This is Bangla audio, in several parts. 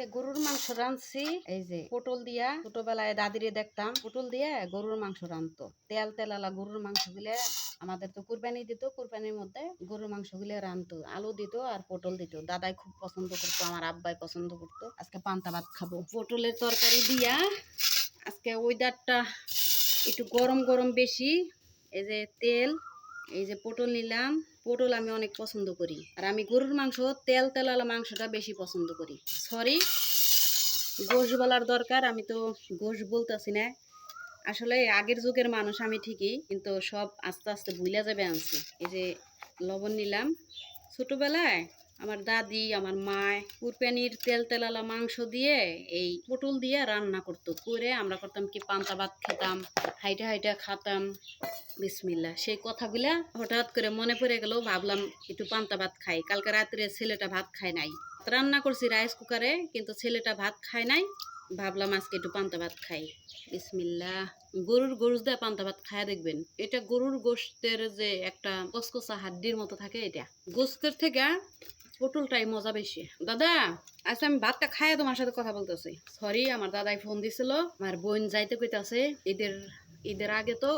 আজকে গরুর মাংস রাঁধছি। এই যে। পটল দিয়া ছোটবেলায় দাদিরে দেখতাম পটল দিয়ে গরুর মাংস রাঁধতো। তেল তেলালা গরুর মাংস গুলে আমাদের তো কুরবানি দিত কুরবানির মধ্যে গরুর মাংস গুলে রাঁধতো আলু দিত আর পটল দিত। দাদাই খুব পছন্দ করতো আমার আব্বাই পছন্দ করতো। আজকে পান্তা ভাত খাব। পটলের তরকারি দিয়া আজকে ওয়েদারটা একটু গরম গরম বেশি এই যে তেল এই যে পটল নিলাম, পটল আমি অনেক পছন্দ করি। আর আমি গরুর মাংস, তেল তেলালা মাংসটা বেশি পছন্দ করি। সরি গোশ বলার দরকার, আমি তো গোশ বলতেছি না। আসলে আগের যুগের মানুষ, আমি ঠিকই, কিন্তু সব আস্তে আস্তে ভুলে যাবে আনছি। এই যে লবণ নিলাম। ছোটবেলায় আমার দাদি, আমার মায় কুরপানির তেল তেলালা মাংস দিয়ে এই পটল দিয়ে রান্না করতো। করে আমরা করতাম কি পান্তা ভাত খেতাম, হাইটা হাইটা খাতাম। বিসমিল্লা সেই কথাগুলা হঠাৎ করে মনে পড়ে গেল, ভাবলাম একটু পান্তা ভাত খাই। কালকে রাত্রে ছেলেটা ভাত খায় নাই। রান্না করছি রাইস কুকারে, কিন্তু ছেলেটা ভাত খায় নাই। ভাবলাম আজকে একটু পান্তা ভাত খাই। বিসমিল্লা গরুর গোশ দিয়ে পান্তা ভাত খায় দেখবেন। এটা গরুর গোস্তের যে একটা কসকসা হাড্ডির মতো থাকে এটা। গোস্তের থেকে পটলটাই মজা বেশি। দাদা আচ্ছা আমি ভাতটা খাইয়া তোমার সাথে কথা বলতেছি। সরি আমার দাদাই ফোন দিছিল, আমার বোন যাইতে কইতাছে, ঈদের ঈদের আগে তো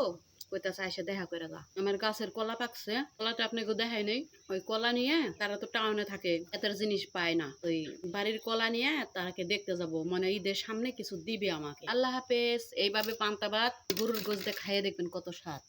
কইতাছে এসে দেখা করে যা আমার গাছের কলা পাকছে, কলাটা আপনাকে দেখাই নেই। ওই কলা নিয়ে তারা তো টাউনে থাকে এতের জিনিস পায় না। ওই বাড়ির কলা নিয়ে তারাকে দেখতে যাব মানে ঈদের সামনে কিছু দিবে আমাকে। আল্লাহ হাফেজ, এইভাবে পান্তা ভাত, গরুর দিয়ে খাইয়ে দেখবেন কত স্বাদ।